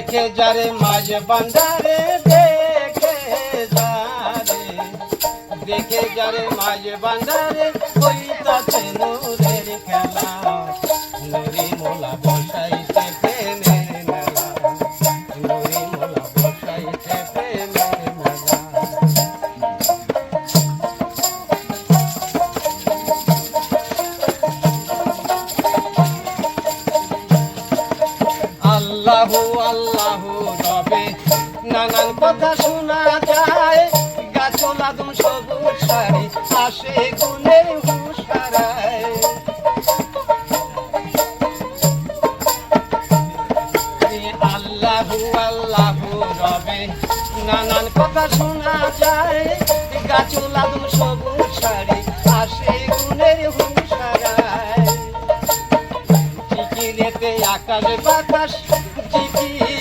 দেখে যারে মাঝ বান্ধারে দেখে যারে। দেখে যারে মাঝ বান্ধারে কইতাছে নূরের খেলা। নুরি কথা শোনা যায় গাছলা দুম সবুজ শাড়ি, আসে গুণের হুশারায়। আল্লাহু আল্লাহু রবে, নানান কথা শোনা যায় গাছলা দুম সবুজ শাড়ি, আসে হুশারায়। চিকিরেতে আকাশ বাতাস চিকিরেতে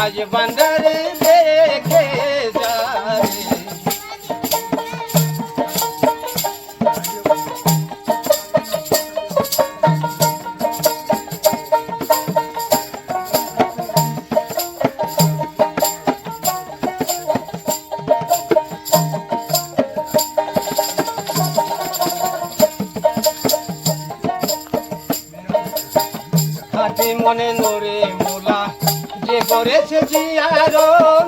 যারে মাঝ বান্দারে দেখে যারে হাতি মনে নরে মোলা যে করেছে জিয়ারন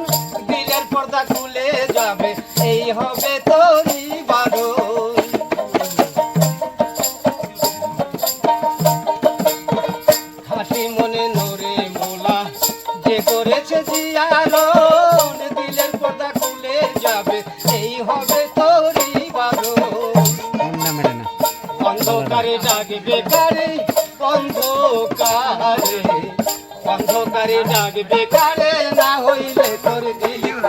দিলের পর্দা খুলে যাবে এই হবে তোরই বারণ। মনে নরে মোলা যে করেছে জিয়ারন দিলের পর্দা খুলে যাবে এই হবে তোরই বারণ। অন্ধকারে ডাকে বেকারে অন্ধকারে। অন্ধকারে ডাকে বেকারে না হইলে তোর দিল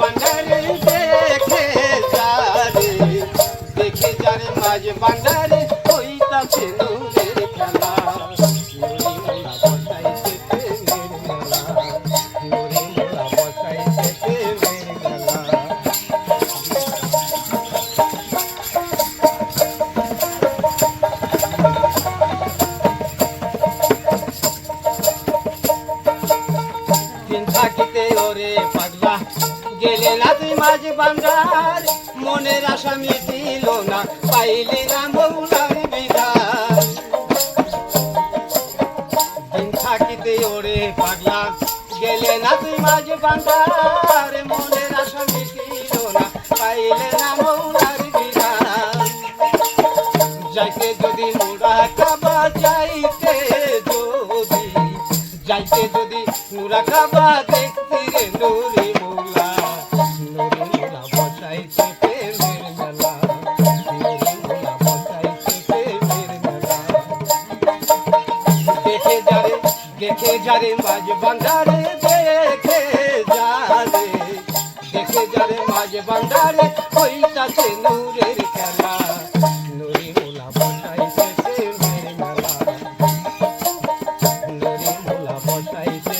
বান্ডারে দেখে যারে দেখে বান্ডারে ওইটাছে নূরের ওরে পাগলা। গেলে না তুই মাঝ বান্দার মনের আশা মিটিল না, পাইলি না মৌলার বিধান দিন থাকিতে ওরে পাগলা, গেলে না তুই মাঝ বান্দার মনের আশা মিটিল না, পাইলে না মৌলার বিধান যাইতে যদি মোরা কাবা যাইতে যদি যাইতে যদি নুরা কাবা দেখে যারে মাঝ বান্ধারে, দেখে যারে। দেখে যারে মাঝ বান্ধারে ওইটাছে নূরের খেলা। নুরি মোলা বসাইছে প্রেমের মেলা। নুরি মোলা বসাইছে